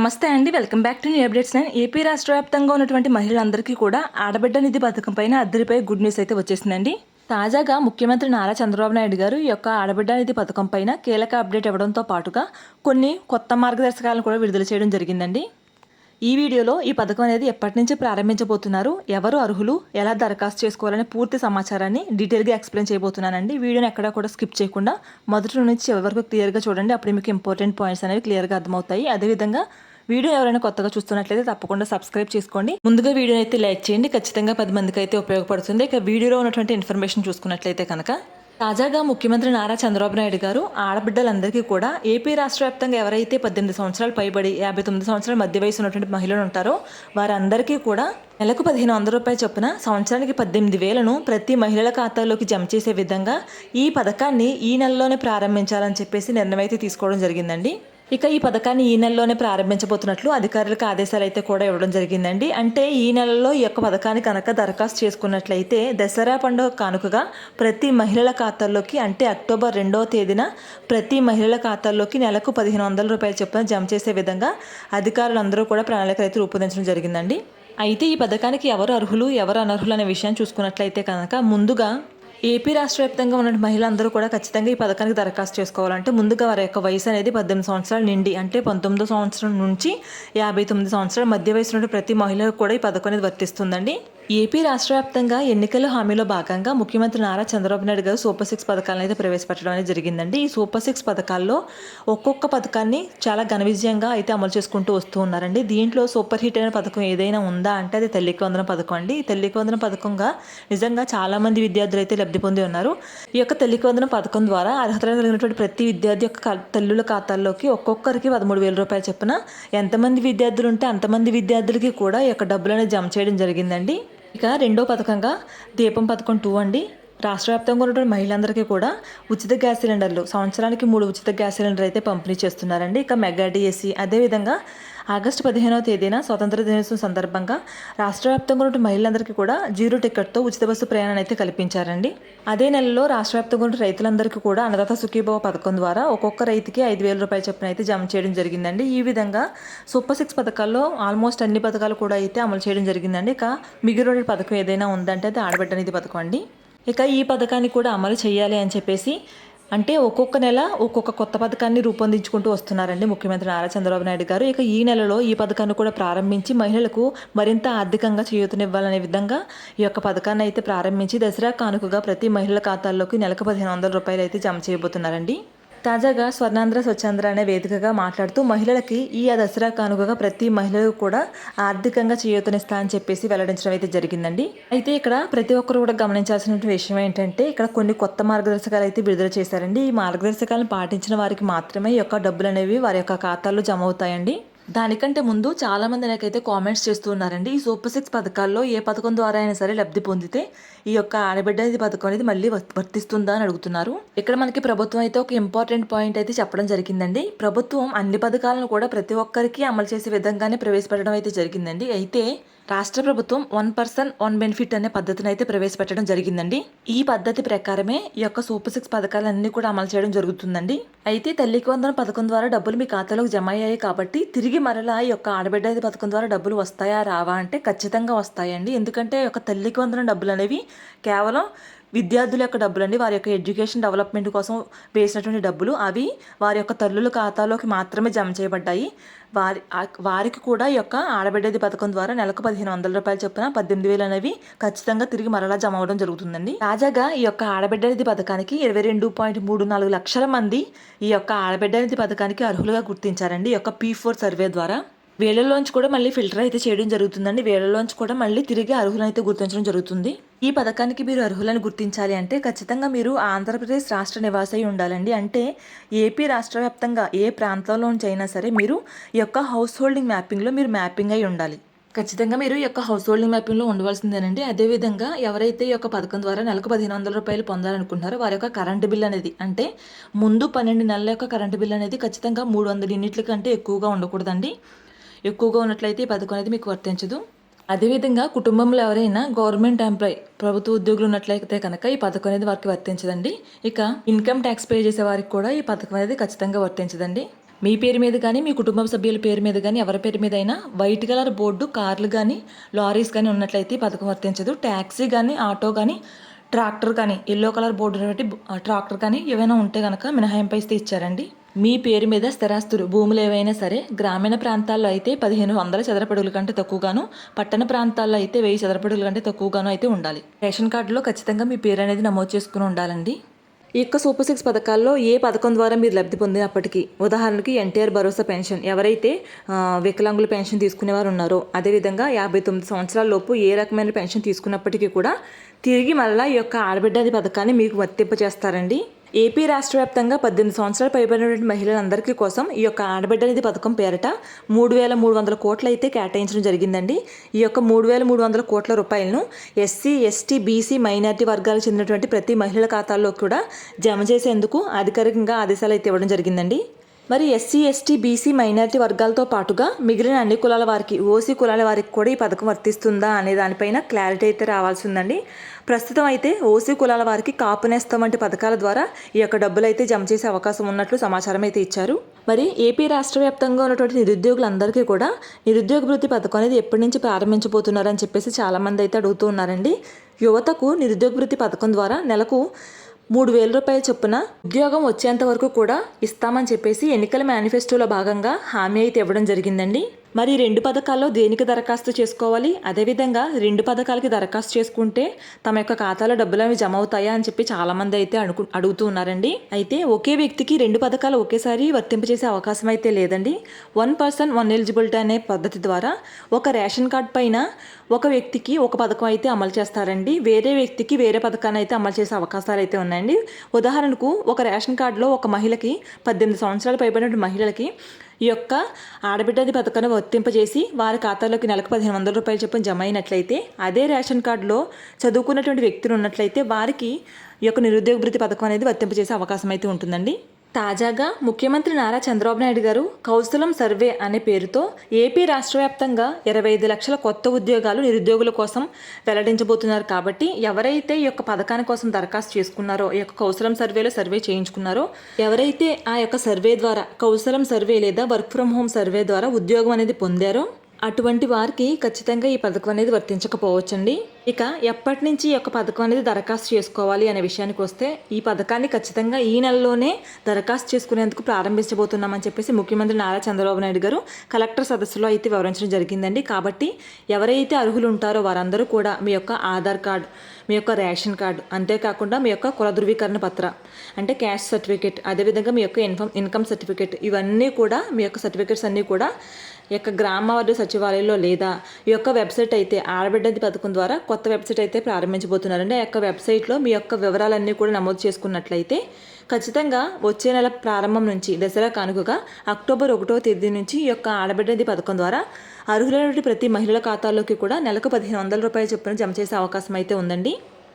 నమస్తే అండి. Welcome back to new updates నేను ఏపీ రాష్ట్ర వ్యాప్తంగా ఉన్నటువంటి మహిళలందరికీ కూడా ఆడబిడ్డ నిధి పథకం పైన అద్దరిపై గుడ్ న్యూస్ అయితే వచ్చేసిందండి. తాజాగా ముఖ్యమంత్రి నారా చంద్రబాబు నాయుడు గారు ఈ యొక్క ఆడబిడ్డ నిధి పథకం పైన కీలక అప్డేట్ ఇవ్వడంతో పాటుగా కొన్ని కొత్త మార్గదర్శకాలను కూడా విడుదల చేయడం జరిగిందండి. ఈ వీడియోలో ఈ పథకం అనేది ఎప్పటి నుంచి ప్రారంభించబోతున్నారు ఎవరు అర్హులు ఎలా దరఖాస్తు చేసుకోవాలనే పూర్తి సమాచారాన్ని డీటెయిల్గా ఎక్స్ప్లెయిన్ చేయబోతున్నానండి. వీడియోని ఎక్కడా కూడా స్కిప్ చేయకుండా మొదటి నుంచి చివరి వరకు క్లియర్గా చూడండి. అప్పుడు మీకు ఇంపార్టెంట్ పాయింట్స్ అనేవి క్లియర్గా అర్థమవుతాయి. అదేవిధంగా వీడియో ఎవరైనా కొత్తగా చూస్తున్నట్లయితే తప్పకుండా సబ్స్క్రైబ్ చేసుకోండి. ముందుగా వీడియో అయితే లైక్ చేయండి. ఖచ్చితంగా పది మందికి అయితే ఉపయోగపడుతుంది. ఇక వీడియోలో ఉన్నటువంటి ఇన్ఫర్మేషన్ చూసుకున్నట్లయితే కనుక తాజాగా ముఖ్యమంత్రి నారా చంద్రబాబు నాయుడు గారు ఆడబిడ్డలందరికీ కూడా ఏపీ రాష్ట్ర వ్యాప్తంగా ఎవరైతే పద్దెనిమిది సంవత్సరాలు పైబడి యాభై తొమ్మిది సంవత్సరాల మధ్య వయసు ఉన్నటువంటి మహిళలు ఉంటారో వారందరికీ కూడా నెలకు పదిహేను వందల రూపాయల చొప్పున సంవత్సరానికి పద్దెనిమిది వేలను ప్రతి మహిళల ఖాతాలోకి జమ చేసే విధంగా ఈ పథకాన్ని ఈ నెలలోనే ప్రారంభించాలని చెప్పేసి నిర్ణయం అయితే తీసుకోవడం జరిగిందండి. ఇక ఈ పథకాన్ని ఈ నెలలోనే ప్రారంభించబోతున్నట్లు అధికారులకు ఆదేశాలు అయితే కూడా ఇవ్వడం జరిగిందండి. అంటే ఈ నెలలో ఈ యొక్క పథకాన్ని కనుక దరఖాస్తు చేసుకున్నట్లయితే దసరా పండుగ కానుకగా ప్రతి మహిళల ఖాతాల్లోకి అంటే అక్టోబర్ రెండవ తేదీన ప్రతి మహిళల ఖాతాల్లోకి నెలకు పదిహేను వందల రూపాయలు చొప్పున జమ చేసే విధంగా అధికారులందరూ కూడా ప్రణాళిక అయితే రూపొందించడం జరిగిందండి. అయితే ఈ పథకానికి ఎవరు అర్హులు ఎవరు అనర్హులు అనే విషయాన్ని చూసుకున్నట్లయితే కనుక ముందుగా ఏపీ రాష్ట్ర వ్యాప్తంగా ఉన్న మహిళలందరూ కూడా ఖచ్చితంగా ఈ పథకానికి దరఖాస్తు చేసుకోవాలంటే ముందుగా వారి యొక్క వయసు అనేది పద్దెనిమిది సంవత్సరాల నిండి అంటే పంతొమ్మిదో సంవత్సరం నుంచి యాభై తొమ్మిది సంవత్సరాల మధ్య వయసు నుండి ప్రతి మహిళకు కూడా ఈ పథకం అనేది వర్తిస్తుందండి. ఏపీ రాష్ట్ర వ్యాప్తంగా ఎన్నికల హామీలో భాగంగా ముఖ్యమంత్రి నారా చంద్రబాబు నాయుడు గారు సూపర్ సిక్స్ పథకాలను అయితే ప్రవేశపెట్టడం అనేది జరిగిందండి. ఈ సూపర్ సిక్స్ పథకాల్లో ఒక్కొక్క పథకాన్ని చాలా ఘన విజయంగా అయితే అమలు చేసుకుంటూ వస్తూ ఉన్నారండి. దీంట్లో సూపర్ హిట్ అయిన పథకం ఏదైనా ఉందా అంటే అది తల్లికి వందన పథకం అండి. ఈ తల్లికి వందన పథకంగా నిజంగా చాలామంది విద్యార్థులు అయితే లబ్ధి పొంది ఉన్నారు. ఈ యొక్క తల్లికి వందన పథకం ద్వారా అర్హత కలిగినటువంటి ప్రతి విద్యార్థి యొక్క తల్లుల ఖాతాల్లోకి ఒక్కొక్కరికి పదమూడు వేల రూపాయలు చొప్పున ఎంతమంది విద్యార్థులు ఉంటే అంతమంది విద్యార్థులకి కూడా ఈ యొక్క డబ్బులు అనేది జమ చేయడం జరిగిందండి. ఇక రెండో పథకంగా దీపం పథకం టూ అండి. రాష్ట్ర వ్యాప్తంగా ఉన్నటువంటి మహిళలందరికీ కూడా ఉచిత గ్యాస్ సిలిండర్లు సంవత్సరానికి మూడు ఉచిత గ్యాస్ సిలిండర్ అయితే పంపిణీ చేస్తున్నారండి. ఇక మెగా డిఎస్సి అదేవిధంగా ఆగస్టు పదిహేనవ తేదీన స్వతంత్ర దినోత్సవం సందర్భంగా రాష్ట్ర వ్యాప్తంగా ఉన్న మహిళలందరికీ కూడా జీరో టికెట్తో ఉచిత బస్సు ప్రయాణాన్ని అయితే కల్పించారండి. అదే నెలలో రాష్ట్ర వ్యాప్తంగా ఉన్న రైతులందరికీ కూడా అన్నదాత సుఖీభవ పథకం ద్వారా ఒక్కొక్క రైతుకి ఐదు వేల రూపాయల చొప్పున అయితే జమ చేయడం జరిగిందండి. ఈ విధంగా సూపర్ సిక్స్ పథకాల్లో ఆల్మోస్ట్ అన్ని పథకాలు కూడా అయితే అమలు చేయడం జరిగిందండి. ఇక మిగిలిన పథకం ఏదైనా ఉందంటే అది ఆడబిడ్డ నిధి పథకం అండి. ఇక ఈ పథకాన్ని కూడా అమలు చేయాలి అని చెప్పేసి అంటే ఒక్కొక్క నెల ఒక్కొక్క కొత్త పథకాన్ని రూపొందించుకుంటూ వస్తున్నారండి ముఖ్యమంత్రి నారా చంద్రబాబు నాయుడు గారు. ఇక ఈ నెలలో ఈ పథకాన్ని కూడా ప్రారంభించి మహిళలకు మరింత ఆర్థికంగా చేయూతనివ్వాలనే విధంగా ఈ యొక్క పథకాన్ని అయితే ప్రారంభించి దసరా కానుకగా ప్రతి మహిళల ఖాతాల్లోకి నెలకు పదిహేను వందల రూపాయలు అయితే జమ చేయబోతున్నారండి. తాజాగా స్వర్ణాంధ్ర స్వచ్ఛాంధ్ర అనే వేదికగా మాట్లాడుతూ మహిళలకి ఈ దసరా కానుకగా ప్రతి మహిళకు కూడా ఆర్థికంగా చేయూతనిస్తా అని చెప్పేసి వెల్లడించడం అయితే జరిగిందండి. అయితే ఇక్కడ ప్రతి ఒక్కరు కూడా గమనించాల్సిన విషయం ఏంటంటే ఇక్కడ కొన్ని కొత్త మార్గదర్శకాలు అయితే విడుదల చేశారండి. ఈ మార్గదర్శకాలను పాటించిన వారికి మాత్రమే ఈ యొక్క డబ్బులు అనేవి వారి యొక్క ఖాతాల్లో జమ అవుతాయండి. దానికంటే ముందు చాలా మంది నాకైతే కామెంట్స్ చేస్తూ ఉన్నారండి. ఈ సూపర్ సిక్స్ పథకాల్లో ఏ పథకం ద్వారా అయినా సరే లబ్ధి పొందితే ఈ యొక్క ఆడబిడ్డ పథకం అనేది మళ్ళీ వర్తిస్తుందా అని అడుగుతున్నారు. ఇక్కడ మనకి ప్రభుత్వం అయితే ఒక ఇంపార్టెంట్ పాయింట్ అయితే చెప్పడం జరిగిందండి. ప్రభుత్వం అన్ని పథకాలను కూడా ప్రతి ఒక్కరికి అమలు చేసే విధంగానే ప్రవేశపెట్టడం అయితే జరిగిందండి. అయితే రాష్ట్ర ప్రభుత్వం వన్ పర్సన్ వన్ బెనిఫిట్ అనే పద్ధతిని అయితే ప్రవేశపెట్టడం జరిగిందండి. ఈ పద్ధతి ప్రకారమే ఈ యొక్క సూపర్ సిక్స్ పథకాలన్నీ కూడా అమలు చేయడం జరుగుతుందండి. అయితే తల్లికి వందన పథకం ద్వారా డబ్బులు మీ ఖాతాలోకి జమ అయ్యాయి కాబట్టి తిరిగి మరలా ఈ యొక్క ఆడబిడ్డ పథకం ద్వారా డబ్బులు వస్తాయా రావా అంటే ఖచ్చితంగా వస్తాయండి. ఎందుకంటే ఈ యొక్క తల్లికి వందన డబ్బులు అనేవి కేవలం విద్యార్థుల యొక్క డబ్బులండి. వారి యొక్క ఎడ్యుకేషన్ డెవలప్మెంట్ కోసం వేసినటువంటి డబ్బులు అవి వారి యొక్క తల్లుల ఖాతాలోకి మాత్రమే జమ చేయబడ్డాయి. వారి వారికి కూడా ఈ యొక్క ఆడబిడ్డది పథకం ద్వారా నెలకు పదిహేను వందల రూపాయలు చొప్పున పద్దెనిమిది వేలు అనేవి ఖచ్చితంగా తిరిగి మరలా జమ అవడం జరుగుతుందండి. తాజాగా ఈ యొక్క ఆడబిడ్డనిధి పథకానికి ఇరవై రెండు పాయింట్ మూడు నాలుగు లక్షల మంది ఈ యొక్క ఆడబిడ్డనిధి పథకానికి అర్హులుగా గుర్తించారండి. ఈ యొక్క పీ ఫోర్ సర్వే ద్వారా. వేళల్లోంచి కూడా మళ్ళీ ఫిల్టర్ అయితే చేయడం జరుగుతుందండి. వేళల్లోంచి కూడా మళ్ళీ తిరిగి అర్హులైతే గుర్తించడం జరుగుతుంది. ఈ పథకానికి మీరు అర్హులను గుర్తించాలి అంటే ఖచ్చితంగా మీరు ఆంధ్రప్రదేశ్ రాష్ట్ర నివాసై ఉండాలండి. అంటే ఏపీ రాష్ట్ర వ్యాప్తంగా ఏ ప్రాంతంలోంచి అయినా సరే మీరు ఈ యొక్క హౌస్ హోల్డింగ్ మ్యాపింగ్లో మీరు మ్యాపింగ్ అయి ఉండాలి. ఖచ్చితంగా మీరు ఈ యొక్క హౌస్ హోల్డింగ్ మ్యాపింగ్లో ఉండవలసిందేనండి. అదేవిధంగా ఎవరైతే ఈ యొక్క పథకం ద్వారా నెలకు పదిహేను వందల రూపాయలు పొందాలనుకుంటున్నారో వారి యొక్క కరెంటు బిల్ అనేది అంటే ముందు పన్నెండు నెలల యొక్క కరెంటు బిల్ అనేది ఖచ్చితంగా మూడు వందల యూనిట్ల కంటే ఎక్కువగా ఉండకూడదండి. ఎక్కువగా ఉన్నట్లయితే ఈ పథకం అనేది మీకు వర్తించదు. అదేవిధంగా కుటుంబంలో ఎవరైనా గవర్నమెంట్ ఎంప్లాయ్ ప్రభుత్వ ఉద్యోగులు ఉన్నట్లయితే కనుక ఈ పథకం అనేది వారికి వర్తించదండి. ఇక ఇన్కమ్ ట్యాక్స్ పే చేసే వారికి కూడా ఈ పథకం అనేది ఖచ్చితంగా వర్తించదండి. మీ పేరు మీద కానీ మీ కుటుంబ సభ్యుల పేరు మీద కానీ ఎవరి పేరు మీద అయినా వైట్ కలర్ బోర్డు కార్లు కానీ లారీస్ కానీ ఉన్నట్లయితే ఈ పథకం వర్తించదు. ట్యాక్సీ కానీ ఆటో కానీ ట్రాక్టర్ కానీ ఎల్లో కలర్ బోర్డు ట్రాక్టర్ కానీ ఏవైనా ఉంటే కనుక మినహాయింపు ఇస్తే ఇచ్చారండి. మీ పేరు మీద స్థిరాస్తులు భూములు ఏవైనా సరే గ్రామీణ ప్రాంతాల్లో అయితే పదిహేను వందల చదరపడుగుల కంటే తక్కువగాను పట్టణ ప్రాంతాల్లో అయితే వెయ్యి చదరపడుగుల కంటే తక్కువగాను అయితే ఉండాలి. రేషన్ కార్డులో ఖచ్చితంగా మీ పేరు అనేది నమోదు చేసుకుని ఉండాలండి. ఈ యొక్క సూపర్ సిక్స్ పథకాల్లో ఏ పథకం ద్వారా మీరు లబ్ధి పొందినప్పటికీ ఉదాహరణకి ఎన్టీఆర్ భరోసా పెన్షన్ ఎవరైతే వికలాంగుల పెన్షన్ తీసుకునేవారు ఉన్నారో అదేవిధంగా యాభై తొమ్మిది సంవత్సరాల లోపు ఏ రకమైన పెన్షన్ తీసుకున్నప్పటికీ కూడా తిరిగి మళ్ళీ ఈ యొక్క ఆడబిడ్డది పథకాన్ని మీకు వర్తింపజేస్తారండి. ఏపీ రాష్ట్ర వ్యాప్తంగా పద్దెనిమిది సంవత్సరాలు పైబడినటువంటి మహిళలందరికీ కోసం ఈ యొక్క ఆడబిడ్డ నిధి పథకం పేరట మూడు వేల మూడు వందల కోట్లు అయితే కేటాయించడం జరిగిందండి. ఈ యొక్క మూడు వేల మూడు వందల కోట్ల రూపాయలను ఎస్సీ ఎస్టీ బీసీ మైనార్టీ వర్గాలకు చెందినటువంటి ప్రతి మహిళల ఖాతాల్లో కూడా జమ చేసేందుకు అధికారికంగా ఆదేశాలు అయితే ఇవ్వడం జరిగిందండి. మరి ఎస్సీ ఎస్టీ బీసీ మైనారిటీ వర్గాలతో పాటుగా మిగిలిన అన్ని కులాల వారికి ఓసీ కులాల వారికి కూడా ఈ పథకం వర్తిస్తుందా అనే దానిపైన క్లారిటీ అయితే రావాల్సి ఉందండి ప్రస్తుతం అయితే ఓసీ కులాల వారికి కాపు నేస్తం వంటి పథకాల ద్వారా ఈ యొక్క డబ్బులు అయితే జమ చేసే అవకాశం ఉన్నట్లు సమాచారం అయితే ఇచ్చారు. మరి ఏపీ రాష్ట్ర వ్యాప్తంగా ఉన్నటువంటి నిరుద్యోగులందరికీ కూడా నిరుద్యోగ వృత్తి పథకం అనేది ఎప్పటి నుంచి ప్రారంభించబోతున్నారని చెప్పేసి చాలామంది అయితే అడుగుతూ ఉన్నారండి. యువతకు నిరుద్యోగ వృత్తి పథకం ద్వారా నెలకు మూడు వేల రూపాయల చొప్పున ఉద్యోగం వచ్చేంత వరకు కూడా ఇస్తామని చెప్పేసి ఎన్నికల మేనిఫెస్టోలో భాగంగా హామీ అయితే ఇవ్వడం జరిగిందండి. మరి రెండు పథకాల్లో దేనికి దరఖాస్తు చేసుకోవాలి? అదేవిధంగా రెండు పథకాలకి దరఖాస్తు చేసుకుంటే తమ యొక్క ఖాతాలో డబ్బులు అవి జమ అవుతాయా అని చెప్పి చాలామంది అయితే అడుగు అడుగుతూ ఉన్నారండి. అయితే ఒకే వ్యక్తికి రెండు పథకాలు ఒకేసారి వర్తింపచేసే అవకాశం అయితే లేదండి. వన్ పర్సన్ వన్ ఎలిజిబిలిటీ అనే పద్ధతి ద్వారా ఒక రేషన్ కార్డ్ పైన ఒక వ్యక్తికి ఒక పథకం అయితే అమలు చేస్తారండి. వేరే వ్యక్తికి వేరే పథకాన్ని అయితే అమలు చేసే అవకాశాలు అయితే ఉన్నాయండి. ఉదాహరణకు ఒక రేషన్ కార్డులో ఒక మహిళకి పద్దెనిమిది సంవత్సరాలు పైబడిన మహిళలకి ఈ యొక్క ఆడబిడ్డది పథకాన్ని వర్తింపజేసి వారి ఖాతాలోకి నెలకు పదిహేను వందల రూపాయలు చొప్పున జమ అయినట్లయితే అదే రేషన్ కార్డులో చదువుకున్నటువంటి వ్యక్తులు ఉన్నట్లయితే వారికి ఈ యొక్క నిరుద్యోగ భృతి పథకం అనేది వర్తింపజేసే అవకాశం అయితే ఉంటుందండి. తాజాగా ముఖ్యమంత్రి నారా చంద్రబాబు నాయుడు గారు కౌశలం సర్వే అనే పేరుతో ఏపీ రాష్ట్ర వ్యాప్తంగా ఇరవై ఐదు లక్షల కొత్త ఉద్యోగాలు నిరుద్యోగుల కోసం వెల్లడించబోతున్నారు కాబట్టి ఎవరైతే ఈ యొక్క పథకాని కోసం దరఖాస్తు చేసుకున్నారో ఈ యొక్క కౌశలం సర్వేలో సర్వే చేయించుకున్నారో ఎవరైతే ఆ యొక్క సర్వే ద్వారా కౌశలం సర్వే లేదా వర్క్ ఫ్రమ్ హోమ్ సర్వే ద్వారా ఉద్యోగం అనేది పొందారో అటువంటి వారికి ఖచ్చితంగా ఈ పథకం అనేది వర్తించకపోవచ్చండి. ఇక ఎప్పటి నుంచి ఈ యొక్క పథకం అనేది దరఖాస్తు చేసుకోవాలి అనే విషయానికి వస్తే ఈ పథకాన్ని ఖచ్చితంగా ఈ నెలలోనే దరఖాస్తు చేసుకునేందుకు ప్రారంభించబోతున్నామని చెప్పేసి ముఖ్యమంత్రి నారా చంద్రబాబు నాయుడు గారు కలెక్టర్ సదస్సులో అయితే వివరించడం జరిగిందండి. కాబట్టి ఎవరైతే అర్హులు ఉంటారో వారందరూ కూడా మీ యొక్క ఆధార్ కార్డ్ మీ యొక్క రేషన్ కార్డు అంతేకాకుండా మీ యొక్క కుల ధృవీకరణ పత్ర అంటే క్యాష్ సర్టిఫికేట్ అదేవిధంగా మీ యొక్క ఇన్కమ్ ఇన్కమ్ సర్టిఫికేట్ ఇవన్నీ కూడా మీ యొక్క సర్టిఫికేట్స్ అన్నీ కూడా యొక్క గ్రామ వార్డు సచివాలయంలో లేదా ఈ యొక్క వెబ్సైట్ అయితే ఆడబిడ్డది పథకం ద్వారా కొత్త వెబ్సైట్ అయితే ప్రారంభించబోతున్నారండి. ఆ యొక్క వెబ్సైట్లో మీ యొక్క వివరాలన్నీ కూడా నమోదు చేసుకున్నట్లయితే ఖచ్చితంగా వచ్చే నెల ప్రారంభం నుంచి దసరా కానుకగా అక్టోబర్ ఒకటో తేదీ నుంచి ఈ యొక్క ఆడబిడ్డది పథకం ద్వారా అర్హులైనటువంటి ప్రతి మహిళల ఖాతాల్లోకి కూడా నెలకు పదిహేను వందల రూపాయల చొప్పున జమ చేసే అవకాశం అయితే ఉందండి.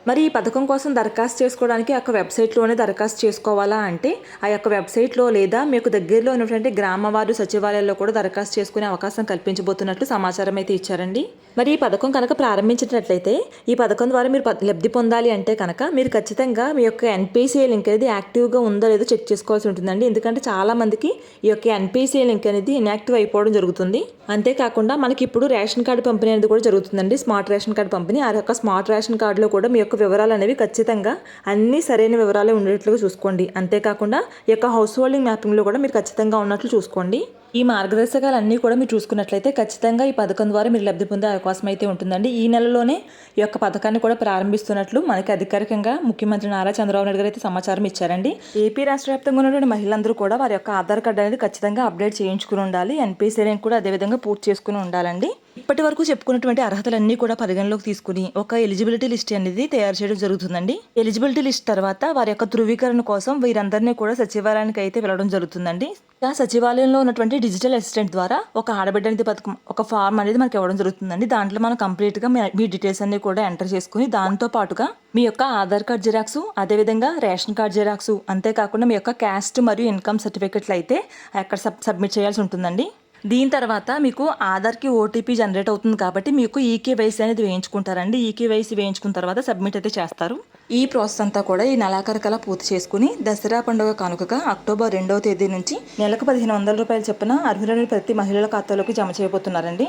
మరి ఈ పథకం కోసం దరఖాస్తు చేసుకోవడానికి ఆ యొక్క వెబ్సైట్లోనే దరఖాస్తు చేసుకోవాలా అంటే ఆ యొక్క వెబ్సైట్లో లేదా మీకు దగ్గరలో ఉన్నటువంటి గ్రామ వార్డు సచివాలయాల్లో కూడా దరఖాస్తు చేసుకునే అవకాశం కల్పించబోతున్నట్లు సమాచారం అయితే ఇచ్చారండి. మరి ఈ పథకం కనుక ప్రారంభించినట్లయితే ఈ పథకం ద్వారా మీరు ప- లబ్ధి పొందాలి అంటే కనుక మీరు ఖచ్చితంగా మీ యొక్క ఎన్పిసిఐ లింక్ అనేది యాక్టివ్గా ఉందో లేదో చెక్ చేసుకోవాల్సి ఉంటుందండి. ఎందుకంటే చాలా మందికి ఈ యొక్క ఎన్పిసిఐ లింక్ అనేది ఇన్యాక్టివ్ అయిపోవడం జరుగుతుంది. అంతేకాకుండా మనకి ఇప్పుడు రేషన్ కార్డు పంపిణీ అనేది కూడా జరుగుతుందండి. స్మార్ట్ రేషన్ కార్డు పంపిణీ. ఆ యొక్క స్మార్ట్ రేషన్ కార్డులో కూడా మీ యొక్క వివరాలు అనేవి ఖచ్చితంగా అన్నీ సరైన వివరాలే ఉండేట్లుగా చూసుకోండి. అంతేకాకుండా ఈ యొక్క హౌస్ హోల్డింగ్ మ్యాపింగ్లో కూడా మీరు ఖచ్చితంగా ఉన్నట్లు చూసుకోండి. ఈ మార్గదర్శకాలన్నీ కూడా మీరు చూసుకున్నట్లయితే ఖచ్చితంగా ఈ పథకం ద్వారా మీరు లబ్ధి పొందే అవకాశం అయితే ఉంటుందండి. ఈ నెలలోనే ఈ యొక్క పథకాన్ని కూడా ప్రారంభిస్తున్నట్లు మనకి అధికారికంగా ముఖ్యమంత్రి నారా చంద్రబాబు నాయుడు గారు అయితే సమాచారం ఇచ్చారండి. ఏపీ రాష్ట్ర వ్యాప్తంగా ఉన్నటువంటి మహిళలందరూ కూడా వారి యొక్క ఆధార్ కార్డు అనేది ఖచ్చితంగా అప్డేట్ చేయించుకుని ఉండాలి. ఎన్పిసి లింక్ కూడా అదేవిధంగా పూర్తి చేసుకుని ఉండాలండి. ఇప్పటి వరకు చెప్పుకున్నటువంటి అర్హతలన్నీ కూడా పరిగణలోకి తీసుకుని ఒక ఎలిజిబిలిటీ లిస్ట్ అనేది తయారు చేయడం జరుగుతుందండి. ఎలిజిబిలిటీ లిస్ట్ తర్వాత వారి యొక్క ధృవీకరణ కోసం వీరందరినీ కూడా సచివాలయానికి అయితే వెళ్ళడం జరుగుతుందండి. ఆ సచివాలయంలో ఉన్నటువంటి డిజిటల్ అసిస్టెంట్ ద్వారా ఒక ఆడబిడ్డ పథకం ఒక ఫార్మ్ అనేది మనకి ఇవ్వడం జరుగుతుందండి. దాంట్లో మనం కంప్లీట్గా మీ మీ డీటెయిల్స్ అన్ని కూడా ఎంటర్ చేసుకుని దాంతో పాటుగా మీ యొక్క ఆధార్ కార్డ్ జిరాక్స్ అదేవిధంగా రేషన్ కార్డ్ జిరాక్స్ అంతేకాకుండా మీ యొక్క క్యాస్ట్ మరియు ఇన్కమ్ సర్టిఫికెట్లు అయితే అక్కడ సబ్ సబ్మిట్ చేయాల్సి ఉంటుందండి. దీని తర్వాత మీకు ఆధార్కి ఓటీపీ జనరేట్ అవుతుంది కాబట్టి మీకు ఈకేవైసీ అనేది వేయించుకుంటారండి. ఈకేవైసీ వేయించుకున్న తర్వాత సబ్మిట్ అయితే చేస్తారు. ఈ ప్రాసెస్ అంతా కూడా ఈ నెలాఖరు పూర్తి చేసుకుని దసరా పండుగ కానుకగా అక్టోబర్ రెండవ తేదీ నుంచి నెలకు పదిహేను వందల రూపాయలు చొప్పున అర్హులైన ప్రతి మహిళల ఖాతాలోకి జమ చేయబోతున్నారండి.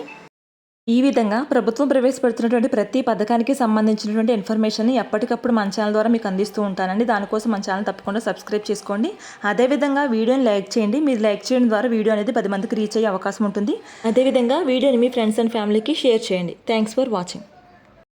ఈ విధంగా ప్రభుత్వం ప్రవేశపెడుతున్నటువంటి ప్రతి పథకానికి సంబంధించినటువంటి ఇన్ఫర్మేషన్ని ఎప్పటికప్పుడు మన ఛానల్ ద్వారా మీకు అందిస్తూ ఉంటానండి. దానికోసం మన ఛానల్ తప్పకుండా సబ్స్క్రైబ్ చేసుకోండి. అదేవిధంగా వీడియోని లైక్ చేయండి. మీరు లైక్ చేయడం ద్వారా వీడియో అనేది పది మందికి రీచ్ అయ్యే అవకాశం ఉంటుంది. అదేవిధంగా వీడియోని మీ ఫ్రెండ్స్ అండ్ ఫ్యామిలీకి షేర్ చేయండి. Thanks for watching.